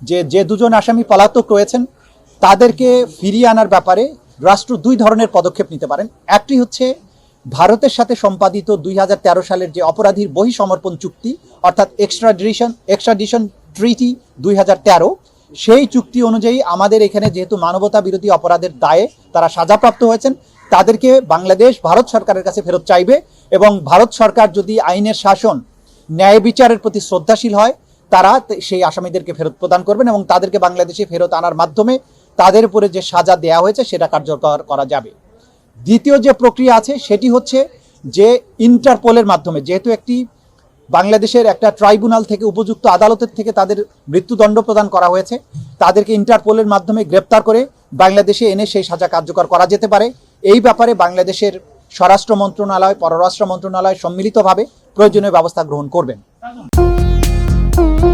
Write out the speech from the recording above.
যে যে দুজন আসামি পলাতক রয়েছেন, তাদেরকে ফিরিয়ে আনার ব্যাপারে রাষ্ট্র দুই ধরনের পদক্ষেপ নিতে পারেন। একটি হচ্ছে ভারতের সাথে সম্পাদিত দুই হাজার তেরো সালের যে অপরাধীর বহি সমর্পণ চুক্তি, অর্থাৎ এক্সট্রাডিশন এক্সট্রাডিশন ট্রিটি দুই হাজার তেরো, সেই চুক্তি অনুযায়ী আমাদের এখানে যেহেতু মানবতা বিরোধী অপরাধের দায়ে তারা সাজাপ্রাপ্ত হয়েছেন, তাদেরকে বাংলাদেশ, ভারত সরকারের কাছে ফেরত চাইবে এবং ভারত সরকার যদি আইনের শাসন, ন্যায় বিচারের প্রতি শ্রদ্ধাশীল হয় তারা সেই আসামিদেরকে ফেরত প্রদান করবেন এবং তাদেরকে বাংলাদেশে ফেরত আনার মাধ্যমে তাদের উপরে যে সাজা দেয়া হয়েছে, সেটা কার্যকর করা যাবে। দ্বিতীয় যে প্রক্রিয়া আছে, সেটি হচ্ছে যে ইন্টারপোলের মাধ্যমে, যেহেতু একটি বাংলাদেশের একটা ট্রাইব্যুনাল থেকে উপযুক্ত আদালতের থেকে তাদের মৃত্যুদণ্ড প্রদান করা হয়েছে, তাদেরকে ইন্টারপোলের মাধ্যমে গ্রেপ্তার করে বাংলাদেশে এনে সেই সাজা কার্যকর করা যেতে পারে। এই ব্যাপারে বাংলাদেশের স্বরাষ্ট্র মন্ত্রণালয়, পররাষ্ট্র মন্ত্রণালয় সম্মিলিতভাবে প্রয়োজনীয় ব্যবস্থা গ্রহণ করবেন। Mm-hmm.